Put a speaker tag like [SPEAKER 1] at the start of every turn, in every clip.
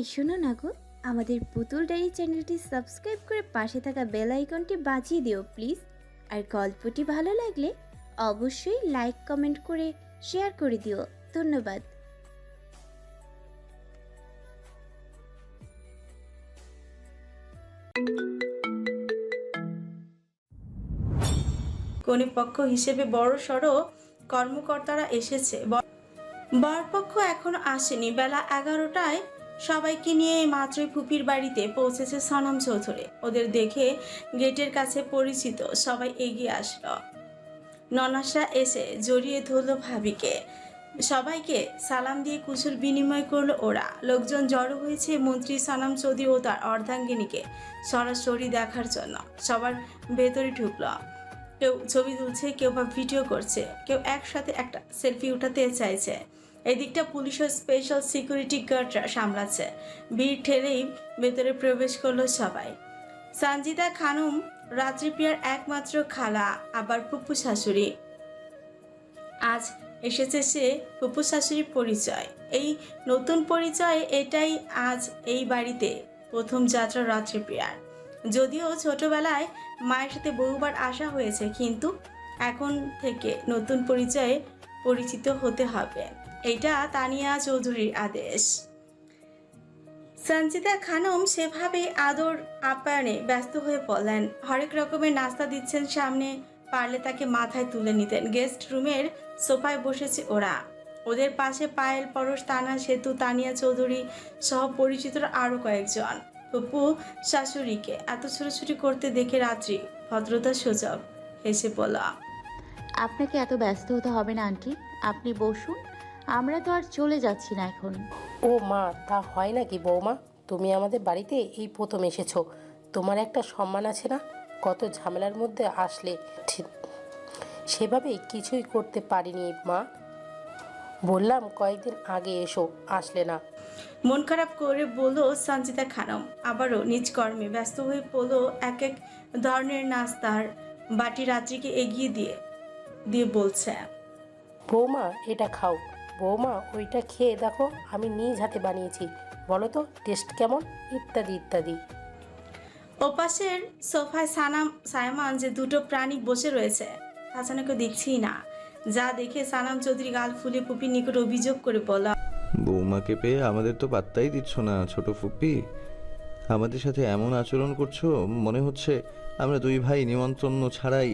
[SPEAKER 1] এই শোনো না গো, আমাদের পুতুল ডায়েরি চ্যানেলটি সাবস্ক্রাইব করে পাশে থাকা বেল আইকনটি বাজিয়ে দিও, প্লিজ। আর গল্পটি ভালো লাগলে অবশ্যই লাইক, কমেন্ট করে শেয়ার করে দিও। ধন্যবাদ।
[SPEAKER 2] কনেপক্ষ হিসেবে বড় সড়ো কর্মকর্তারা এসেছে। বরপক্ষ এখনও আসেনি। বেলা এগারোটায় সবাইকে নিয়ে মাত্রই ফুপির বাড়িতে পৌঁছেছে সনম চৌধুরী। ওদের দেখে গেটের কাছে পরিচিত সবাই এগিয়ে আসলো। ননাসা এসে জড়িয়ে ধরলো ভাবিকে। সবাইকে সালাম দিয়ে কুশল বিনিময় করল ওরা। লোকজন জড়ো হয়েছে মন্ত্রী সানাম চৌধুরী ও তার অর্ধাঙ্গিনীকে সরাসরি দেখার জন্য। সবার ভেতরে ঢুকলো। কেউ ছবি তুলছে, কেউ বা ভিডিও করছে, কেউ একসাথে একটা সেলফি উঠাতে চাইছে। এদিকটা পুলিশ ও স্পেশাল সিকিউরিটি গার্ডরা সামলাচ্ছে। ভিড় ঠেলেই ভেতরে প্রবেশ করল সবাই। সঞ্জিতা খানুম রাত্রিপ্রিয়ার একমাত্র খালা, আবার ফুপু শাশুড়ি। আজ এসেছে সে ফুপু শাশুড়ির পরিচয়। এই নতুন পরিচয় এটাই আজ এই বাড়িতে প্রথম যাত্রা রাত্রিপ্রিয়ার যদিও ছোটবেলায় মায়ের সাথে বহুবার আসা হয়েছে, কিন্তু এখন থেকে নতুন পরিচয়ে পরিচিত হতে হবে। এটা তানিয়া চৌধুরীর আদেশ। সঞ্চিতা খানম সেভাবে আদর আপ্যায়নে ব্যস্ত হয়ে পড়লেন। হরেক রকমের নাস্তা দিচ্ছেন সামনে, পারলে তাকে মাথায় তুলে নিতেন। গেস্ট রুমের সোফায় বসেছে ওরা। ওদের পাশে পায়েল, পরশ, তানা, সেতু, তানিয়া চৌধুরী সহ পরিচিতরা আরও কয়েকজন। পপু শাশুড়িকে এত ছোটাছুটি করতে দেখে রাত্রি ভদ্রতা সূচক। হেসে বলা
[SPEAKER 3] আপনাকে এত ব্যস্ত হতে হবে না, আন্টি। আপনি বসুন। আমরা তো আর চলে যাচ্ছি না এখন।
[SPEAKER 4] ও মা তা হয় নাকি বৌমা? তুমি আমাদের বাড়িতে এই প্রথম এসেছ। তোমার একটা সম্মান আছে না? কত ঝামেলার মধ্যে আসলে ঠিক সেভাবে কিছুই করতে পারিনি মা। বললাম কয়েকদিন আগে এসো আসলে না।
[SPEAKER 2] মন খারাপ করে বলল সঞ্চিতা খানম। আবারও নিজ কর্মে ব্যস্ত হয়ে পড়ল এক এক ধরনের নাস্তার বাটি রাত্রিকে এগিয়ে দিয়ে দিয়ে বলছে
[SPEAKER 4] বৌমা এটা খাও। বৌমা ওইটা খেয়ে দেখো আমি নিজ হাতে বানিয়েছি। বলো তো টেস্ট কেমন? ইত্যাদি ইত্যাদি।
[SPEAKER 2] ওপাশের সোফায় সানাম সায়মান যে দুটো প্রাণী বসে রয়েছে হাসানাকে দেখছিই না। যা দেখে সানাম চৌধুরী গাল ফুলে পুপির নিকট অভিযোগ করে বলল
[SPEAKER 5] বৌমাকে পেয়ে আমাদের তো পাত্তাই দিচ্ছ না ছোট ফুপ্পি আমাদের সাথে এমন আচরণ করছ মনে হচ্ছে আমরা দুই ভাই নিমন্ত্রণ ছাড়াই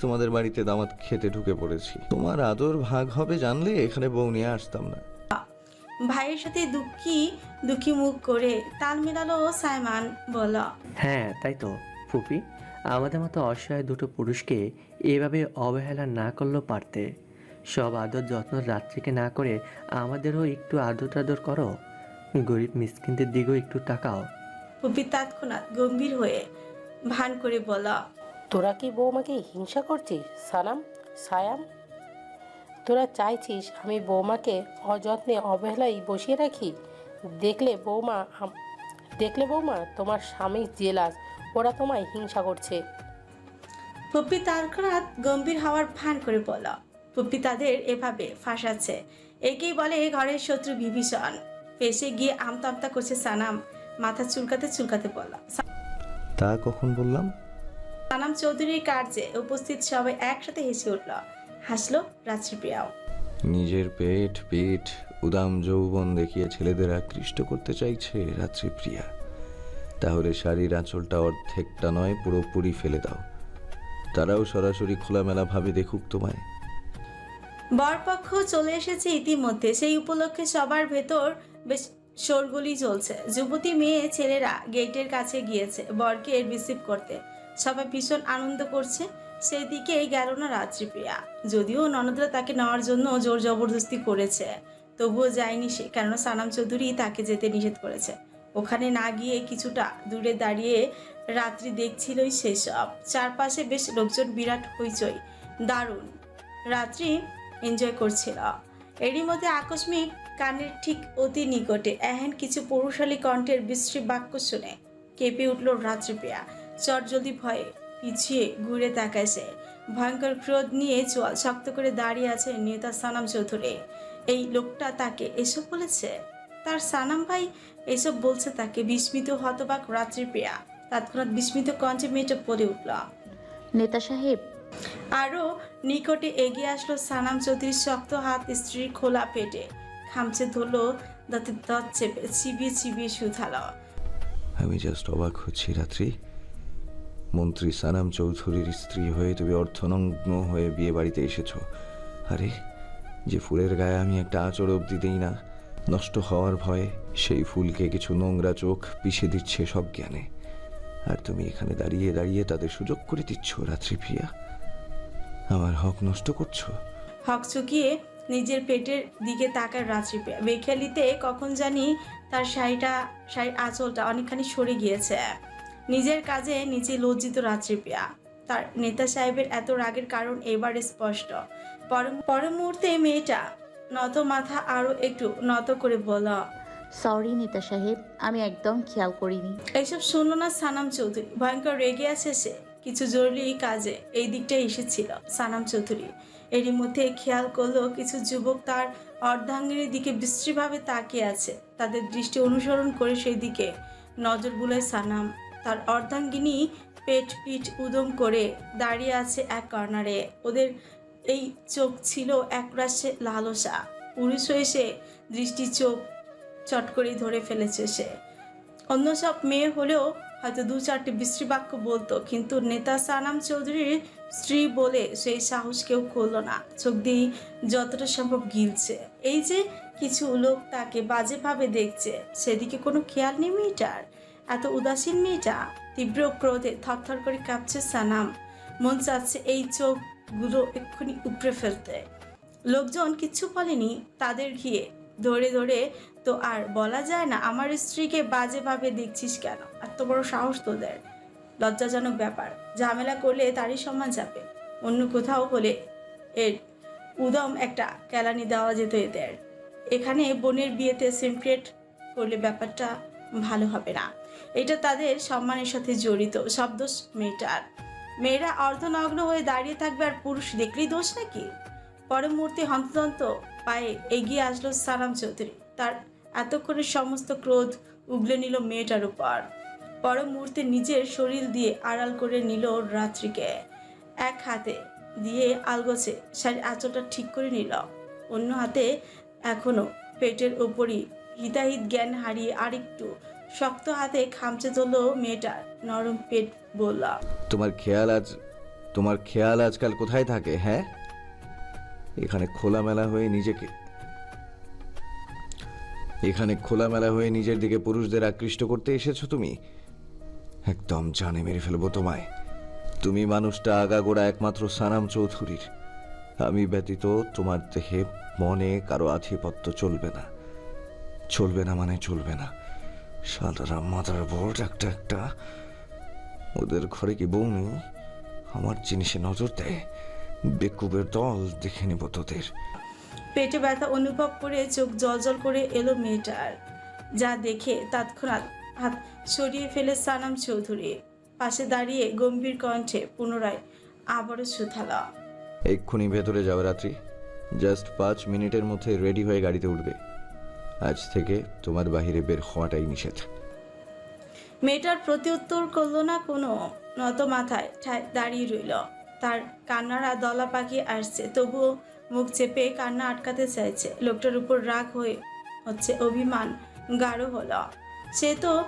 [SPEAKER 5] তোমাদের বাড়িতে দামাত খেতে ঢুকে পড়েছি। তোমার আদর ভাগ হবে জানলে এখানে বউ নিয়ে আসতাম না।
[SPEAKER 2] ভাইয়ের সাথে দুঃখী দুঃখী মুখ করে তাল মেলালো সাইমান বলল
[SPEAKER 6] হ্যাঁ তাই তো ফুপি। আমাদের মতো অসহায় দুটো পুরুষকে এভাবে অবহেলা না করলেও পারতে। সব আদর যত্ন রাত্রিকে না করে আমাদেরও একটু আদর টাদর করো। গরিব মিসকিনদের দিকেও একটু তাকাও।
[SPEAKER 2] পুপি তৎক্ষণাৎ গম্ভীর হয়ে ভান করে বলা।
[SPEAKER 4] তোরা কি বৌমাকে হিংসা করছিস? সানাম সায়াম? তোরা চাইছিস আমি বৌমাকে অযত্নে অবহেলায় বসিয়ে রাখি? দেখলে বৌমা দেখলে বৌমা তোমার স্বামী জেলাস ওরা তোমায় হিংসা করছে।
[SPEAKER 2] পুপি তৎক্ষণাৎ গম্ভীর হওয়ার ভান করে বলল পুপি তাদের এভাবে ফাঁসাচ্ছে। একেই বলে ঘরের শত্রু বিভীষণ। ফেসে গিয়ে আমতা আমতা করছে সানাম মাথা চুলকাতে চুলকাতে বলল
[SPEAKER 5] তা কখন বললাম?
[SPEAKER 2] সানাম চৌধুরীর কার্যে উপস্থিত সবাই একসাথে হেসে উঠল। হাসলো রাত্রিপ্রিয়াও
[SPEAKER 5] নিজের পেট পিঠ উদাম যৌবন দেখিয়ে ছেলেদের আকৃষ্ট করতে চাইছে রাত্রিপ্রিয়া তাহলে শাড়ির আঁচলটা অর্ধেকটা নয় পুরোপুরি ফেলে দাও। তারাও সরাসরি খোলামেলা ভাবে দেখুক তোমায়।
[SPEAKER 2] বরপক্ষ চলে এসেছে ইতিমধ্যে। সেই উপলক্ষে সবার ভেতর বেশ শোরগুলি চলছে। যুবতী মেয়ে ছেলেরা গেটের কাছে গিয়েছে বরকে রিসিভ করতে। সবাই ভীষণ আনন্দ করছে। সেই দিকেই গেল না রাত্রিপ্রিয়া। যদিও ননদরা তাকে নেওয়ার জন্য জোর জবরদস্তি করেছে। তবুও যায়নি সে, কেননা সানাম চৌধুরী তাকে যেতে নিষেধ করেছে। ওখানে না গিয়ে কিছুটা দূরে দাঁড়িয়ে রাত্রি দেখছিলই সেসব। চারপাশে বেশ লোকজন, বিরাট হইচই। দারুণ। রাত্রি এনজয় করছিল। এরই মধ্যে আকস্মিক কানের ঠিক অতি নিকটে এহেন কিছু পৌরশালী কণ্ঠের বিশ্রী বাক্য শুনে কেঁপে উঠল রাত্রিপ্রিয়া। চটজলদি ভয়ে পিছিয়ে ঘুরে তাকায় সে। ভয়ঙ্কর ক্রোধ নিয়ে চোয়াল শক্ত করে দাঁড়িয়ে আছে নেতা সানাম চৌধুরী। এই লোকটা তাকে এসব বলেছে? তার সানাম ভাই এসব বলছে তাকে বিস্মিত হতবাক রাত্রি প্রিয়া তৎক্ষণাৎ বিস্মিত কঞ্চে মেয়েটা পড়ে উঠল
[SPEAKER 3] নেতা সাহেব।
[SPEAKER 2] আরও নিকটে এগিয়ে আসলো সানাম চৌধুরীর শক্ত হাত স্ত্রীর খোলা পেটে। খামচে ধরলো দাঁতে দাঁত চেপে চিবিয়ে চিবিয়ে শুধালো।
[SPEAKER 5] আমি জাস্ট অবাক হচ্ছি রাত্রি। মন্ত্রী সানাম চৌধুরীর স্ত্রী হয়ে তুমি অর্থনগ্ন হয়ে বিয়ে বাড়িতে এসেছ। আরে, যে ফুলের গায়ে আমি একটা আঁচড় অব্দি দিই না, নষ্ট হওয়ার ভয়ে সেই ফুলকে কিছু নোংরা চোখ পিষে দিচ্ছে সব জ্ঞানে। আর তুমি এখানে দাঁড়িয়ে দাঁড়িয়ে তাদের সুযোগ করে দিচ্ছ, রাত্রি প্রিয়া। আমার হক নষ্ট করছ?
[SPEAKER 2] হক চুকিয়ে নিজের পেটের দিকে তাকার রাত্রি বেখেলিতে কখন জানি তার শাড়িটা, শাড়ির আঁচলটা অনেকখানি সরে গিয়েছে। নিজের কাজে নিজে লজ্জিত রাত্রি পেয়া তার নেতা সাহেবের এত রাগের কারণ এবার স্পষ্ট। পর মুহূর্তে মেয়েটা নত মাথা আরও একটু নত করে বলল
[SPEAKER 3] সরি নেতা সাহেব আমি একদম খেয়াল করিনি।
[SPEAKER 2] এইসব শুনলো না সানাম চৌধুরী। ভয়ঙ্কর রেগে আছে সে। কিছু জরুরি কাজে এই দিকটায় এসেছিল সানাম চৌধুরী। এরই মধ্যে খেয়াল করল কিছু যুবক তার অর্ধাঙ্গিনীর দিকে বিশ্রীভাবে তাকিয়ে আছে। তাদের দৃষ্টি অনুসরণ করে সেই দিকে নজর বুলায় সানাম। তার অর্ধাঙ্গিনী পেট পিঠ উদম করে দাঁড়িয়ে আছে এক কর্নারে। ওদের এই চোখ ছিল একরাশে লালসা। পুরুষ হয়ে সে দৃষ্টি চোখ চট করেই ধরে ফেলেছে সে। অন্য সব মেয়ে হলেও হয়তো দু চারটি বিশ্রী বাক্য বলতো, কিন্তু নেতা সানাম চৌধুরীর স্ত্রী বলে সেই সাহস কেউ করল না। চোখ দিয়ে যতটা সম্ভব গিলছে। এই যে কিছু লোক তাকে বাজেভাবে দেখছে, সেদিকে কোনো খেয়াল নেই মেয়েটার। এত উদাসীন মেয়েটা তীব্র ক্রোধে থরথর করে কাঁপছে সানাম। মন চাচ্ছে এই চোখগুলো এক্ষুনি উপড়ে ফেলতে। লোকজন কিচ্ছু বলেনি, তাদের গিয়ে ধরে ধরে তো আর বলা যায় না আমার স্ত্রীকে বাজেভাবে দেখছিস কেন? এত বড় সাহস তোদের। লজ্জাজনক ব্যাপার, ঝামেলা করলে তারই সম্মান যাবে। অন্য কোথাও হলে এর উদম একটা কেলানি দেওয়া যেত এদের। এখানে বোনের বিয়েতে সিনক্রেট করলে ব্যাপারটা ভালো হবে না। এটা তাদের সম্মানের সাথে জড়িত। সব দোষ মেয়েটার। মেয়েরা অর্ধনগ্ন হয়ে দাঁড়িয়ে থাকবে আর পুরুষ দেখলেই দোষ নাকি? পরের মুহূর্তে হন্তদন্ত পায়ে এগিয়ে আসলো সালাম চৌধুরী। তার এতক্ষণের সমস্ত ক্রোধ উগলে নিল মেয়েটার উপর। পর মুহূর্তে নিজের শরীর দিয়ে আড়াল করে নিল রাত্রিকে। এক হাতে দিয়ে আলগোছে শাড়ির আঁচলটা ঠিক করে নিল। অন্য হাতে এখনও পেটের ওপরই হিতাহিত জ্ঞান হারিয়ে আরেকটু শক্ত হাতে খামচে ধরল মেয়েটার নরম পেট বলল,
[SPEAKER 5] তোমার খেয়াল আজ, তোমার খেয়াল আজকাল কোথায় থাকে হ্যাঁ? এখানে খোলামেলা হয়ে নিজেকে, এখানে খোলামেলা হয়ে নিজের দিকে পুরুষদের আকৃষ্ট করতে এসেছ তুমি? একদম জানে মেরে ফেলব তোমায়। তুমি মানুষটা আগাগোড়া একমাত্র সানাম চৌধুরীর। আমি ব্যতীত তোমার দেহে মনে কারও আধিপত্য চলবে না। চলবে না মানে চলবে না। সাদারা মাথার বোর্ড একটা একটা। ওদের ঘরে কি বউ নেই আমার জিনিসে নজর দেয়? বেকুবের দল দেখে নেব তোদের।
[SPEAKER 2] পেটে ব্যথা অনুভব করে চোখ জলজল করে এলো মেয়েটার। যা দেখে তৎক্ষণাৎ হাত সরিয়ে ফেলে সানাম চৌধুরী। পাশে দাঁড়িয়ে গম্ভীর কণ্ঠে পুনরায় আবারও সুথালা
[SPEAKER 5] এক্ষুনি ভেতরে যাবে রাত্রি। জাস্ট পাঁচ মিনিটের মধ্যে রেডি হয়ে গাড়িতে উঠবে। আজ থেকে তোমার বাইরে বের হওয়াটাই নিষেধ।
[SPEAKER 2] মেয়েটার প্রত্যুত্তর করল না কোনো, নত মাথায় দাঁড়িয়ে রইল। তার কান্নারা দলা পাকিয়ে আসছে, তবুও মুখ চেপে কান্না আটকাতে চাইছে। লোকটার উপর রাগ হয়ে হচ্ছে অভিমান, গাঢ় হলো। সে তো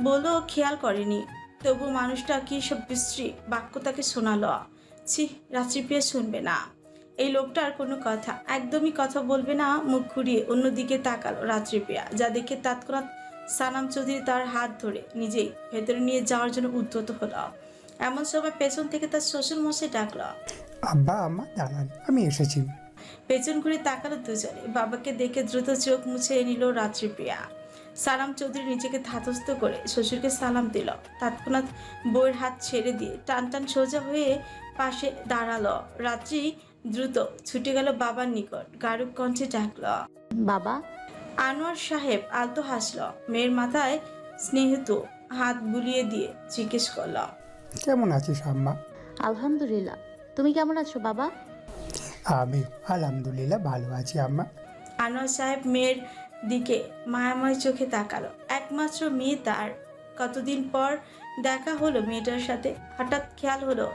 [SPEAKER 2] বলো খেয়াল করেনি। তবু মানুষটা কি সব বিশ্রী বাক্য তাকে শোনালো। ছি, রাত্রি পেয়ে শুনবে না। এই লোকটার কোনো কথা। একদমই কথা বলবে না মুখ ঘুরিয়ে অন্যদিকে তাকালো রাত্রিপ্রিয়া যা দেখে তৎক্ষণাৎ সানাম চৌধুরী তার হাত ধরে নিজেই ভেতরে নিয়ে যাওয়ার জন্য উদ্যত হলো। এমন সময় পেছন থেকে তার শ্বশুর মশাই ডাকলো।
[SPEAKER 7] আব্বা আম্মা দাঁড়ান আমি এসেছি।
[SPEAKER 2] পেছন ঘুরে তাকালো দুজনে। বাবাকে দেখে দ্রুত চোখ মুছে নিল রাত্রিপ্রিয়া সালাম চৌধুরী নিজেকে ধাতস্থ করে শ্বশুরকে সালাম দিল। তৎক্ষণাৎ বইয়ের হাত ছেড়ে দিয়ে টান টান সোজা হয়ে পাশে দাঁড়াল। রাত্রি দ্রুত ছুটে গেল বাবার নিকট। গারুক কণ্ঠে ডাকলো
[SPEAKER 3] বাবা।
[SPEAKER 2] আনোয়ার সাহেব আলতো হাসল মেয়ের মাথায় স্নেহিত হাত বুলিয়ে দিয়ে জিজ্ঞেস করল
[SPEAKER 7] কেমন আছিস আম্মা?
[SPEAKER 3] আলহামদুলিল্লাহ। তুমি কেমন আছো বাবা?
[SPEAKER 7] আমি আলহামদুলিল্লাহ ভালো আছি আম্মা।
[SPEAKER 2] আনোয়ার সাহেব মেয়ের দিকে মায়াময় চোখে তাকালো। একমাত্র মেয়ে তার। কতদিন পর দেখা হলো মেয়েটার সাথে? হঠাৎ খেয়াল হলো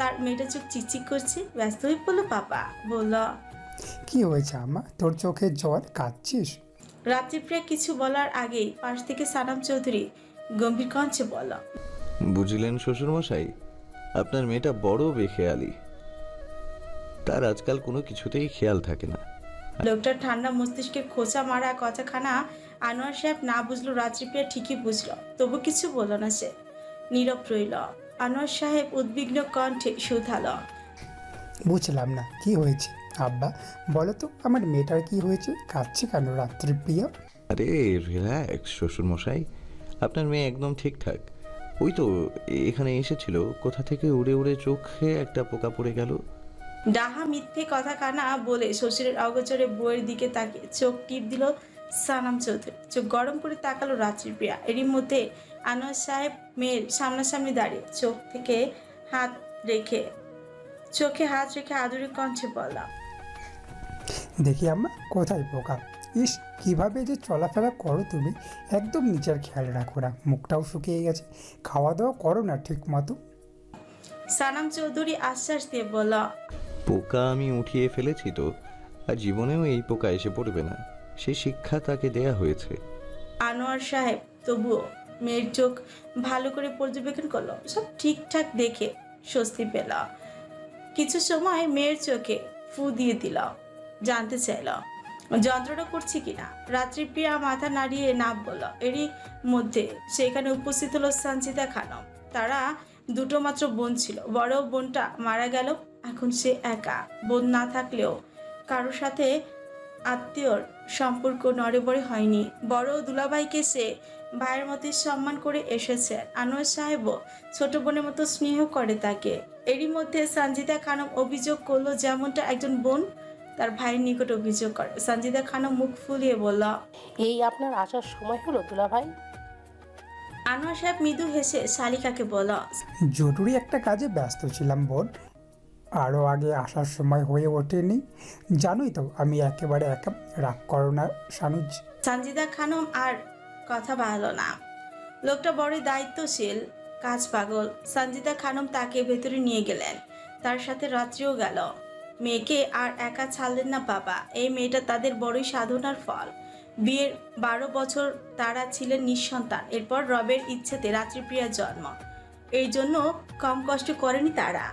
[SPEAKER 2] তার মেয়েটা চোখ চিকচিক করছে ব্যস্ত হয়ে পড়ল পাপা বলল
[SPEAKER 7] কি হয়েছে আম্মা? তোর চোখে জল? কাঁদছিস?
[SPEAKER 2] রাত্রিপ্রিয়া কিছু বলার আগেই পাশ থেকে সানাম চৌধুরী গম্ভীর কণ্ঠে বলল
[SPEAKER 5] বুঝলেন শ্বশুরমশাই আপনার মেয়েটা বড় বেখেয়ালি। তার আজকাল কোনো কিছুতেই খেয়াল থাকে না।
[SPEAKER 2] লোকটার ঠান্ডা মস্তিষ্কে খোঁচা মারা কথাখানা আনোয়ার সাহেব না বুঝলো রাত্রিপ্রিয়া ঠিকই বুঝলো তবু কিছু বলল না সে। নীরব রইল। আনোয়ার সাহেব উদ্বিগ্ন কণ্ঠে শুধালো।
[SPEAKER 7] বুঝলাম না কি হয়েছে? আব্বা বলো তো আমার মেয়েটার কি হয়েছে? কাঁদছে কেন রাত্রি প্রিয়া?
[SPEAKER 5] আরে রিল্যাক্স শ্বশুরমশাই। আপনার মেয়ে একদম ঠিকঠাক। ওই তো এখানে এসেছিল কোথা থেকে উড়ে উড়ে চোখে একটা পোকা পড়ে গেল।
[SPEAKER 2] ডাহা মিথ্যে কথা কানা বলে শ্বশুরের অগোচরে বইয়ের দিকে তাকিয়ে চোখ টিপ দিল সানাম চৌধুরী। চোখ গরম করে তাকালো রাত্রির প্রিয়া। এরই মধ্যে আনোয়ার সাহেব মেয়ের সামনাসামনি দাঁড়িয়ে চোখ থেকে হাত রেখে চোখে হাত রেখে আদুরি কণ্ঠে বললাম
[SPEAKER 7] দেখি আম্মা কোথায় পোকা ইস কীভাবে যে চলাফেরা করো তুমি? একদম নিজের খেয়াল রাখো না মুখটাও শুকিয়ে গেছে। খাওয়া দাওয়া করো না ঠিক মতো।
[SPEAKER 2] সানাম চৌধুরী আশ্বাস দিয়ে বলল
[SPEAKER 5] পোকা আমি উঠিয়ে ফেলেছি তো আর জীবনেও এই পোকা এসে পড়বে না। সে শিক্ষা তাকে দেয়া হয়েছে।
[SPEAKER 2] আনোয়ার সাহেব তবুও মেয়ের চোখ ভালো করে পর্যবেক্ষণ করল, সব ঠিকঠাক দেখে স্বস্তি পেল। কিছু সময় মেয়ের চোখে ফু দিয়ে দিল, জানতে চাইল, যন্ত্রণা করছে কিনা? রাত্রি প্রিয়া মাথা নাড়িয়ে না বলল, এরই মধ্যে সেখানে উপস্থিত হলো সঞ্চিতা খানম। তারা দুটো মাত্র বোন ছিল, বড় বোনটা মারা গেল, এখন সে একা। বোন না থাকলেও কারোর সাথে আত্মীয়র সম্পর্ক নড়েবড়ে হয়নি। বড় দুলাভাইকে সে ভাইয়ের মতো সম্মান করে এসেছে। আনোয়ার সাহেবও ছোট বোনের মতো স্নেহ করে তাকে। এরই মধ্যে সঞ্জিতা খানম অভিযোগ করল যেমনটা একজন বোন তার ভাইয়ের নিকট অভিযোগ করে। সঞ্জিতা খানম মুখ ফুলিয়ে বলল
[SPEAKER 4] এই আপনার আসার সময় হলো দুলা ভাই?
[SPEAKER 2] আনোয়ার সাহেব মৃদু হেসে শালিকাকে বলল
[SPEAKER 7] জরুরি একটা কাজে ব্যস্ত ছিলাম বোন। আরও আগে আসার সময় হয়ে ওঠেনি। জানোই তো আমি একেবারে একা। রাগ করো না সানুজ।
[SPEAKER 2] সঞ্জিদা খানম আর কথা বাড়ালো না। লোকটা বড়ই দায়িত্বশীল, কাজ পাগল। সঞ্জিদা খানম তাকে ভেতরে নিয়ে গেলেন। তার সাথে রাত্রিও গেল। মেয়েকে আর একা ছাড়লেন না বাবা। এই মেয়েটা তাদের বড়ই সাধনার ফল। বিয়ের বারো বছর তারা ছিলেন নিঃসন্তান। এরপর রবের ইচ্ছেতে রাত্রিপ্রিয়ার জন্ম। এই জন্য কম কষ্ট করেনি তারা।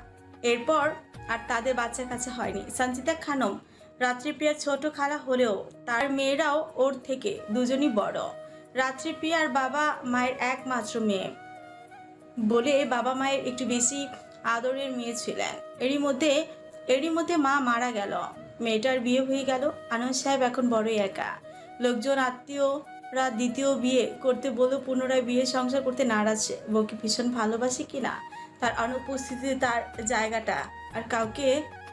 [SPEAKER 2] এরপর আর তাদের বাচ্চা কাছে হয়নি। সঞ্চিতা খানম রাত্রিপ্রিয়ার ছোট খালা হলেও তার মেয়েরাও ওর থেকে দুজনই বড়। রাত্রিপ্রিয়ার বাবা মায়ের একমাত্র মেয়ে। বলে বাবা মায়ের একটু বেশি আদরের মেয়ে ছিলেন। এরই মধ্যে এরই মধ্যে মা মারা গেল। মেয়েটার বিয়ে হয়ে গেল। আনন্দ সাহেব এখন বড়ই একা। লোকজন আত্মীয়রা দ্বিতীয় বিয়ে করতে বলেও পুনরায় বিয়ে সংসার করতে নারাজ। বউকে ভীষণ ভালোবাসে কিনা তার অনুপস্থিতিতে তার জায়গাটা আর কাউকে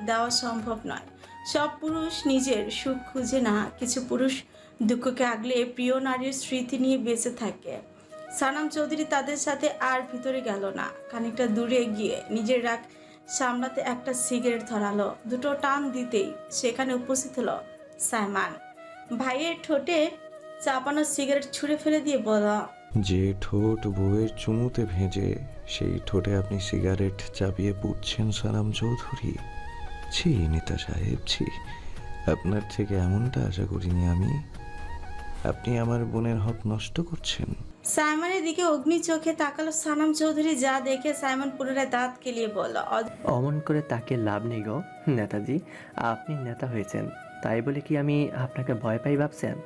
[SPEAKER 2] দেওয়া সম্ভব নয়। সব পুরুষ নিজের সুখ খুঁজে না। কিছু পুরুষ দুঃখকে আগলে প্রিয় নারীর স্মৃতি নিয়ে বেঁচে থাকে। সানাম চৌধুরী তাদের সাথে আর ভিতরে গেল না। খানিকটা দূরে গিয়ে নিজের রাগ সামলাতে একটা সিগারেট ধরালো। দুটো টান দিতেই সেখানে উপস্থিত হলো সাইমান। ভাইয়ের ঠোঁটে চাপানো সিগারেট ছুঁড়ে ফেলে দিয়ে বলা
[SPEAKER 5] যে ঠোঁট বউয়ের চুমুতে ভেজে, সেই ঠোঁটে আপনি সিগারেট চাপিয়ে পুড়ছেন সালাম চৌধুরী? ছি, নেতা সাহেব, ছি। আপনার থেকে এমনটা আশা করিনি আমি। আপনি আমার বোনের হক নষ্ট করছেন।
[SPEAKER 2] সাইমনের দিকে অগ্নি চোখে তাকালো সানাম চৌধুরী যা দেখে সাইমন পুনরায় দাঁত কেলিয়ে বলল
[SPEAKER 6] অমন করে তাকে লাভ নেই গো নেতাজি। আপনি নেতা হয়েছেন তাই বলে কি আমি আপনাকে ভয় পাই ভাবছেন?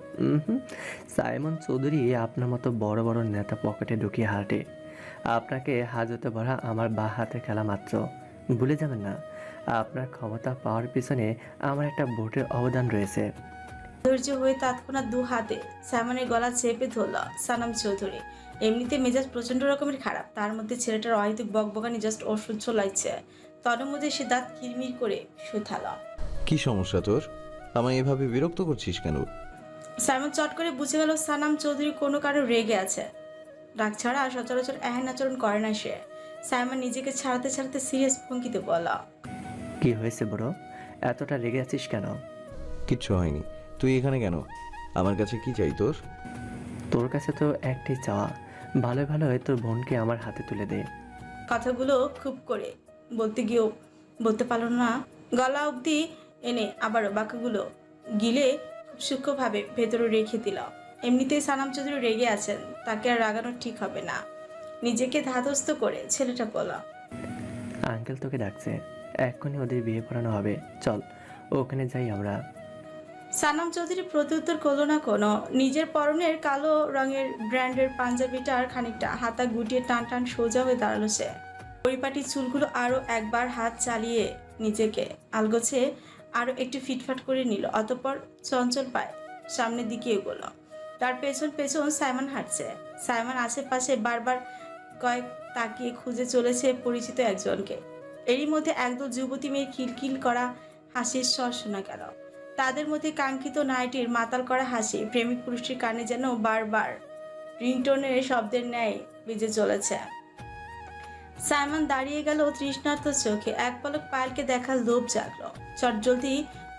[SPEAKER 6] সাইমন চৌধুরী আপনার মতো বড় বড় নেতা পকেটে ঢুকিয়ে হাঁটে। আপনাকে হাজতে ভরা আমার বা হাতে খেলা মাত্র। ভুলে যাবেন না আপনার ক্ষমতা পাওয়ার পিছনে আমার একটা ভোটের অবদান রয়েছে।
[SPEAKER 2] ধৈর্য হয়ে তৎক্ষণাৎ দু হাতে সাইমনের গলা চেপে ধরল সানাম চৌধুরী। এমনিতে মেজাজ প্রচণ্ড রকমের খারাপ। তার মধ্যে ছেলেটার অহেতুক বকবকানি জাস্ট অসহ্য লাগছে। তর মধ্যে সে দাঁত কিরমির করে শুথাল
[SPEAKER 5] কি সমস্যা তোর? আমায় এভাবে বিরক্ত করছিস কেন?
[SPEAKER 2] সাইমন চট করে বুঝে গেল সানাম চৌধুরী কোনো কারও রেগে আছে। রাগ ছাড়া সচরাচর এহেন আচরণ করে না সে। সাইমন নিজেকে ছাড়াতে ছাড়াতে সিরিয়াস ভঙ্গিতে বলা
[SPEAKER 6] কি হয়েছে বড়? এতটা রেগে আছিস কেন?
[SPEAKER 5] কিচ্ছু হয়নি। তুই এখানে কেন? আমার কাছে কি চাই তোর?
[SPEAKER 6] তোর কাছে তো একটাই চাওয়া। ভালো ভালো তোর বোনকে আমার হাতে তুলে দে।
[SPEAKER 2] কথাগুলো খুব করে বলতে গিয়েও বলতে পারল না। গলা অবধি এনে আবার বাক্যগুলো গিলে খুব সূক্ষ্মভাবে ভেতরে রেখে দিল। এমনিতেই সানাম চৌধুরী রেগে আছেন তাকে আর রাগানো ঠিক হবে না। নিজেকে ধাতস্থ করে ছেলেটা বলল
[SPEAKER 6] আঙ্কেল তোকে ডাকছে এক্ষুনি ওদের বিয়ে পড়ানো হবে। চল ওখানে যাই আমরা।
[SPEAKER 2] সানাম চৌধুরী প্রত্যুত্তর করল না কোনো। নিজের পরনের কালো রঙের ব্র্যান্ডের পাঞ্জাবিটার খানিকটা হাতা গুটিয়ে টান টান সোজা হয়ে দাঁড়াল সে। পরিপাটি চুলগুলো আরও একবার হাত চালিয়ে নিজেকে আলগোছে আরও একটু ফিটফাট করে নিল, অতঃপর চঞ্চল পায় সামনের দিকে এগোলো। তার পেছন পেছন সাইমন হাঁটছে। সাইমন আশেপাশে বারবার কয়েক তাকিয়ে খুঁজে চলেছে পরিচিত একজনকে। এরই মধ্যে একদল যুবতী মেয়ের খিলখিল করা হাসির স্বর শোনা গেল। তাদের মধ্যে কাঙ্ক্ষিত নাইটির মাতাল করা হাসি প্রেমিক পুরুষটির কানে যেন বারবার রিংটোনের শব্দের ন্যায় বেজে চলেছে। সাইমন দাঁড়িয়ে গেল তৃষ্ণার্ত চোখে। এক পলক পায়েলকে দেখার লোভ জাগলো। চটজলদি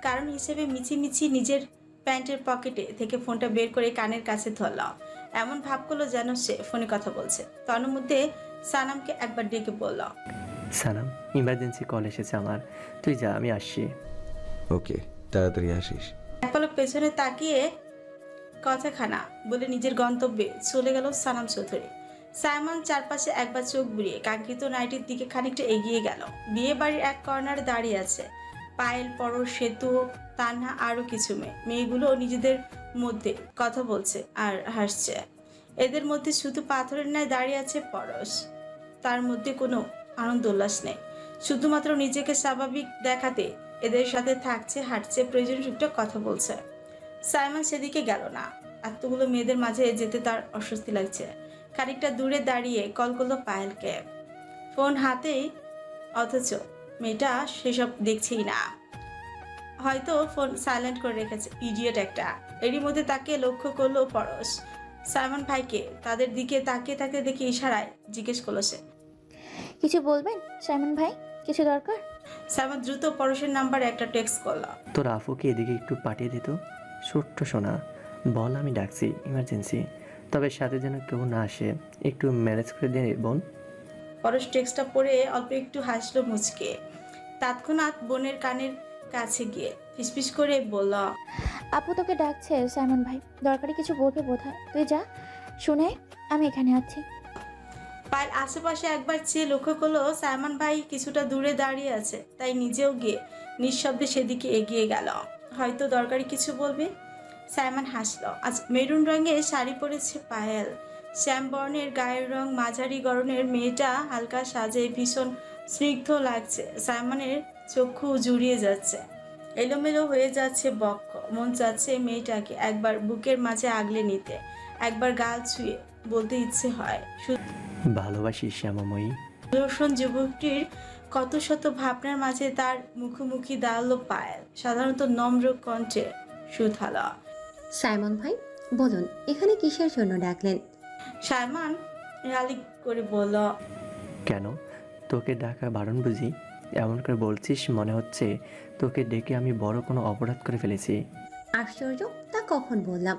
[SPEAKER 2] কারণ হিসেবে মিছিমিছি নিজের প্যান্টের পকেটে থেকে ফোনটা বের করে কানের কাছে ধরল এমন ভাব করল যেন সে ফোনে কথা বলছে। তন্মধ্যে সানামকে একবার ডেকে বলল
[SPEAKER 6] সানাম ইমার্জেন্সি কল এসেছে আমার। তুই যা আমি আসছি।
[SPEAKER 5] ওকে তাড়াতাড়ি আসিস।
[SPEAKER 2] এক পলক পেছনে তাকিয়ে কথাখানা বলে নিজের গন্তব্যে চলে গেল সানাম চৌধুরী। সাইমন চারপাশে একবার চোখ বুলিয়ে কাঙ্ক্ষিত নাইটির দিকে খানিকটা এগিয়ে গেল। বিয়ে বাড়ির এক কর্নারে দাঁড়িয়ে আছে। পায়েল, পরশ, সেতু, তান্না আরও কিছু মেয়ে। মেয়েগুলো নিজেদের মধ্যে কথা বলছে আর হাসছে। এদের মধ্যে শুধু পাথরের ন্যায় দাঁড়িয়ে আছে পরশ। তার মধ্যে কোনো আনন্দ উল্লাস নেই। শুধুমাত্র নিজেকে স্বাভাবিক দেখাতে এদের সাথে থাকছে, হাঁটছে, প্রয়োজন টুকটাক কথা বলছে। সাইমন সেদিকে গেল না। এতগুলো মেয়েদের মাঝে যেতে তার অস্বস্তি লাগছে। খানিকটা দূরে দাঁড়িয়ে কল করল পায়েলকে। ফোন হাতেই, অথচ মেয়েটা সেসব দেখছেই না। হয়তো ফোন সাইলেন্ট করে রেখেছে, ইডিয়েট একটা। এরই মধ্যে তাকে লক্ষ্য করল পরশ সাইমন ভাইকে তাদের দিকে তাকিয়ে থাকতে দেখে ইশারায় জিজ্ঞেস করল সে।
[SPEAKER 8] কিছু বলবেন সাইমন ভাই? কিছু দরকার?
[SPEAKER 2] সাইমন দ্রুত পরশের নাম্বারে একটা টেক্সট করল
[SPEAKER 6] তোর আফুকে এদিকে একটু পাঠিয়ে দিত ছোট্ট সোনা বল আমি ডাকছি ইমার্জেন্সি তবে সাথে যেন কেউ না আসে একটু ম্যানেজ করে দে বোন।
[SPEAKER 2] পরশ টেক্সটটা পড়ে অল্প একটু হাসলো মুচকে। তৎক্ষণাৎ বোনের কানের কাছে গিয়ে ফিসফিস করে বলল
[SPEAKER 8] আপু তোকে ডাকছে সাইমন ভাই দরকারি কিছু বলবে বোধহয়। তুই যা শুনে আমি এখানে আছি।
[SPEAKER 2] পায়েল আশেপাশে একবার চেয়ে লক্ষ্য করল সাইমন ভাই কিছুটা দূরে দাঁড়িয়ে আছে, তাই নিজেও গিয়ে নিঃশব্দে সেদিকে এগিয়ে গেল। হয়তো দরকারি কিছু বলবে? সাইমন হাসলো। আজ মেরুন রঙের শাড়ি পরেছে পায়েল। শ্যাম বর্ণের গায়ের রং মাঝারি গরনের, মেয়েটা হালকা সাজে ভীষণ স্নিগ্ধ লাগছে। সাইমনের চক্ষু জুড়িয়ে যাচ্ছে। এলোমেলো হয়ে যাচ্ছে বক্ষ। মন চাচ্ছে মেয়েটাকে একবার বুকের মাঝে আগলে নিতে, একবার গাল ছুঁয়ে বলতে ইচ্ছে হয়। শুধু
[SPEAKER 6] ভালোবাসি শ্যামাময়ী।
[SPEAKER 2] সুদর্শন যুবকটির কত শত ভাবনার মাঝে তার মুখোমুখি দাঁড়াল পায়েল সাধারণত নম্র কণ্ঠে সুথালা
[SPEAKER 1] সাইমন ভাই বলুন এখানে কিসের জন্য ডাকলেন?
[SPEAKER 2] সাইমন রালি করে বলল
[SPEAKER 6] কেন? তোকে ডাকা বারণ বুঝি? এমন করে বলছিস মনে হচ্ছে তোকে ডেকে আমি বড় কোনো অপরাধ করে ফেলেছি।
[SPEAKER 1] আশ্চর্য তা কখন বললাম?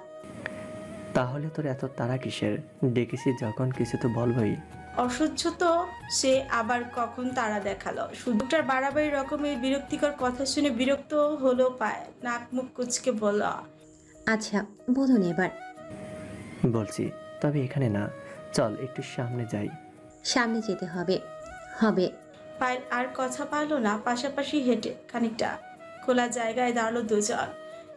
[SPEAKER 6] তাহলে তোর এত তারা কিসের? ডেকেছি যখন কিছু তো বলবই।
[SPEAKER 2] অসহ্য তো সে আবার কখন তারা দেখাল। শুধুটার বাড়াবাড়ি রকমের বিরক্তিকর কথা শুনে বিরক্ত হলো পায় নাক মুখ কুচকে বলল
[SPEAKER 1] আচ্ছা বলুন এবার।
[SPEAKER 6] বলছি তবে এখানে না। চল একটু সামনে যাই।
[SPEAKER 1] সামনে যেতে হবে। হবে।
[SPEAKER 2] পায়েল আর কথা পারল না পাশাপাশি হেঁটে খানিকটা খোলা জায়গায় দাঁড়াল দুজন।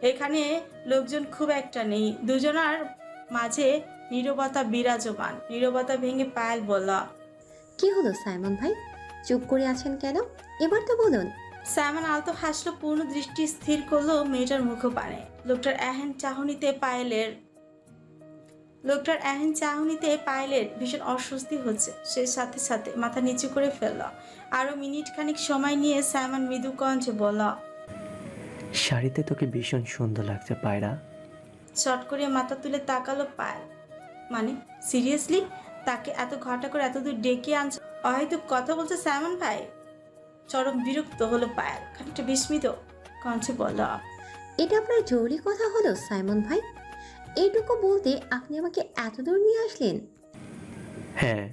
[SPEAKER 2] এখানে লোকজন খুব একটা নেই। দুজনার মাঝে নীরবতা বিরাজমান। নীরবতা ভেঙে পায়েল বলল
[SPEAKER 1] কি হলো সাইমন ভাই? চুপ করে আছেন কেন? এবার তো বলুন।
[SPEAKER 2] স্যামন আলতো হাসলো পূর্ণ দৃষ্টি স্থির করল মেয়েটার মুখপানে। লোকটার এহেন চাহনিতে পায়েলের লোকটার এহেন চাহনিতে পায়েলের ভীষণ অস্বস্তি হচ্ছে। সে সাথে সাথে মাথা নিচু করে ফেলল। আরও মিনিট খানিক সময় নিয়ে সাইমন মৃদু কণ্ঠে বলল
[SPEAKER 6] শাড়িতে তোকে ভীষণ সুন্দর লাগছে পায়রা।
[SPEAKER 2] চট করে মাথা তুলে তাকালো পায়েল মানে সিরিয়াসলি তাকে এত ঘটা করে এত দূর ডেকে আনছে? হয়তো কথা বলছে স্যামন ভাই? চরম বিরক্ত হলো পায়েল খানিকটা বিস্মিত। কণ্ঠে বলল
[SPEAKER 1] এটা আপনার জরুরি কথা হলো সাইমন ভাই। এইটুকু বলতে আপনি আমাকে এত দূর নিয়ে আসলেন।
[SPEAKER 6] হ্যাঁ।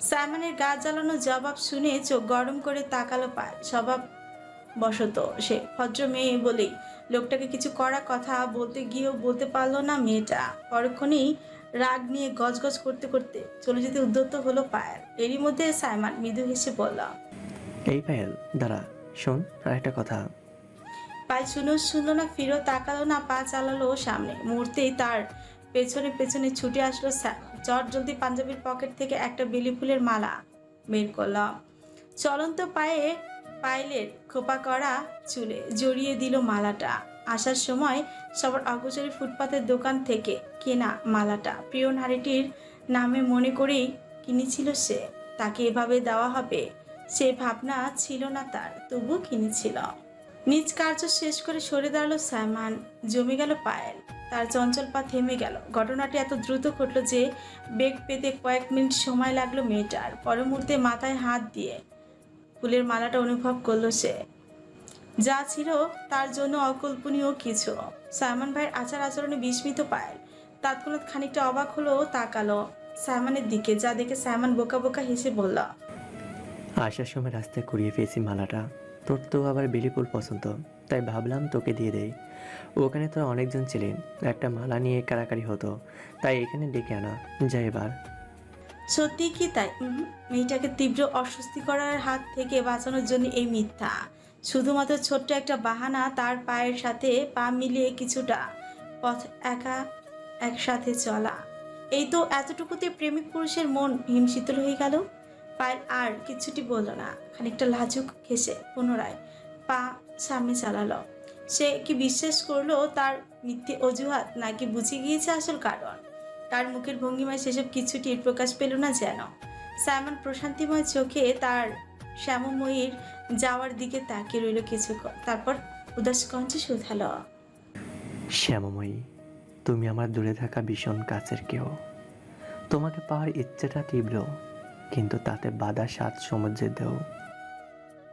[SPEAKER 2] সাইমনের গা জ্বালানো জবাব শুনে চোখ গরম করে তাকালো পায় স্বভাব বশত সে ভদ্র মেয়ে বলেই লোকটাকে কিছু করা কথা বলতে গিয়েও বলতে পারল না মেয়েটা। পরক্ষণেই রাগ নিয়ে গজগজ করতে করতে চলে যেতে উদ্যত হলো পায়ের এরই মধ্যে সাইমান মৃদু হেসে বলল
[SPEAKER 6] এই পায়েল দাঁড়া শোন আর একটা কথা।
[SPEAKER 2] পায়ে শুনো শুনলো না ফিরো তাকালো না পা চালালো সামনে। মুহূর্তেই তার পেছনে পেছনে ছুটে আসলো চট জলদি পাঞ্জাবির পকেট থেকে একটা বেলি ফুলের মালা বের করলাম চলন্ত পায়ে পাইলের খোপা করা চুলে জড়িয়ে দিল মালাটা। আসার সময় সবার অগোচরে ফুটপাতের দোকান থেকে কেনা মালাটা। প্রিয় নারীটির নামে মনে করেই কিনেছিল সে। তাকে এভাবে দেওয়া হবে, সে ভাবনা ছিল না তার তবু কিনেছিল। নিজ কার্য শেষ করে সরে দাঁড়াল সাইমান। জমে গেল পায়েল। তার চঞ্চল পা থেমে গেল। ঘটনাটি এত দ্রুত ঘটলো যে বেগ পেতে কয়েক মিনিট সময় লাগল মেয়েটার। পর মুহূর্তে মাথায় হাত দিয়ে ফুলের মালাটা অনুভব করল সে। যা ছিল তার জন্য অকল্পনীয় কিছু। সাইমন ভাইয়ের আচার আচরণে বিস্মিত পায় তৎক্ষণাৎ খানিকটা অবাক হলো, তাকালো সাইমনের দিকে, যা দেখে সাইমন বোকা বোকা হেসে বলল,
[SPEAKER 6] আসার সময় রাস্তায় কুড়িয়ে পেয়েছি মালাটা। তোর তো আবার বেলি পছন্দ, তাই ভাবলাম তোকে দিয়ে দেই। ওখানে তো অনেকজন ছিলেন, একটা মালা নিয়ে কারাকারি হতো, তাই এখানে ডেকে আনা। যাই এবার।
[SPEAKER 2] সত্যি কি তাই? মেয়েটাকে তীব্র অস্বস্তি করার হাত থেকে বাঁচানোর জন্য এই মিথ্যা। শুধুমাত্র ছোট্ট একটা বাহানা তার পায়ের সাথে পা মিলিয়ে কিছুটা পথ একা একসাথে চলা। এই তো এতটুকুতে প্রেমিক পুরুষের মন হিমশীতল হয়ে গেল। পায়ের আর কিছুটি বলল না। খানিকটা লাজুক ঘেসে পুনরায় পা সামনে চালালো। সে কি বিশ্বাস করল তার মিথ্যে অজুহাত নাকি বুঝে গিয়েছে আসল কারণ? তার মুখের ভঙ্গিমায় সেসব কিছুটির প্রকাশ পেল না যেন। সাইমন প্রশান্তিময় চোখে তার শ্যামময়ীর যাওয়ার দিকে তাকিয়ে রইল কিছু তারপর উদাস কঞ্চে শুধালো,
[SPEAKER 6] শ্যামময়ী, তুমি আমার দূরে থাকা ভীষণ কাছের কেউ। তোমাকে পাওয়ার ইচ্ছেটা তীব্র, কিন্তু তাতে বাধা সাত সমুদ্রের দেও